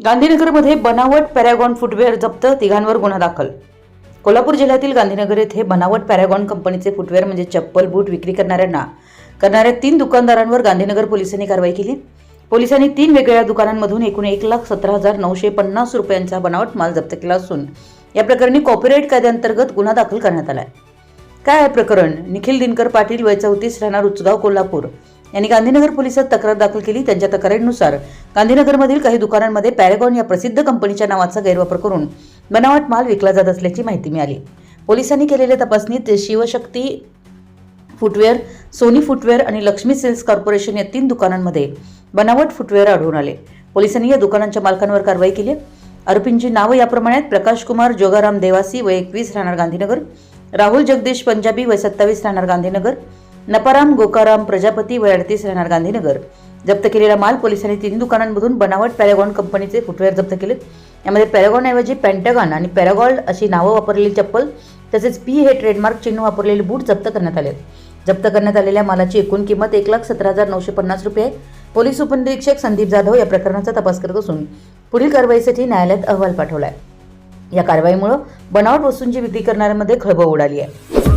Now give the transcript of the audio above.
गांधीनगरमध्ये बनावट Paragon footwear जप्त तिघांवर गुन्हा दाखल. कोल्हापूर जिल्ह्यातील गांधीनगर येथे बनावट पॅरागॉन कंपनीचे फुटवेअर म्हणजे चप्पल बूट विक्री करणाऱ्यांना करणाऱ्या तीन दुकानदारांवर गांधीनगर पोलिसांनी कारवाई केली. पोलिसांनी तीन वेगवेगळ्या दुकानांमधून एकूण एक लाख सतरा हजार नऊशे पन्नास रुपयांचा बनावट माल जप्त केला असून या प्रकरणी कॉपीराईट कायद्याअंतर्गत गुन्हा दाखल करण्यात आला आहे काय आहे प्रकरण? निखिल दिनकर पाटील वय चौतीस राहणार उचगाव कोल्हापूर. यांनी गांधीनगर पोलिसात तक्रार दाखल केली. त्यांच्या तक्रारीनुसार गांधीनगरमधील काही दुकानांमध्ये पॅरेगॉन या प्रसिद्ध कंपनीच्या नावाचा गैरवापर करून बनावट माल विकला जात असल्याची माहिती मिळाली. पोलिसांनी केलेल्या तपासणीत शिवशक्ती फुटवेअर सोनी फुटवेअर आणि लक्ष्मी सेल्स कॉर्पोरेशन या तीन दुकानांमध्ये बनावट फुटवेअर आढळून आले. पोलिसांनी या दुकानांच्या मालकांवर कारवाई केली. आरोपींची नावं याप्रमाणे आहेत प्रकाश कुमार जोगाराम देवासी वय एकवीस राहणार गांधीनगर राहुल जगदीश पंजाबी वय सत्तावीस राहणार गांधीनगर नपाराम गोकाराम प्रजापती वयाडतीस राहणार गांधीनगर. जप्त केलेला माल पोलिसांनी तीन दुकानांमधून बनावट पॅरागॉन कंपनीचे फुटवेअर जप्त केले. यामध्ये पॅरागॉनऐवजी पॅन्टागॉन आणि पॅरागॉल्ड अशी नावं वापरलेली चप्पल तसेच पी हे ट्रेडमार्क चिन्ह वापरलेले बूट जप्त करण्यात आले. जप्त करण्यात आलेल्या मालाची एकूण किंमत एक लाख सतरा हजार नऊशे पन्नास रुपये आहे. पोलीस उपनिरीक्षक संदीप जाधव या प्रकरणाचा तपास करत असून पुढील कारवाईसाठी न्यायालयात अहवाल पाठवला आहे या कारवाईमुळं बनावट वस्तूंची विक्री करणाऱ्यांमध्ये खळबळ उडाली आहे.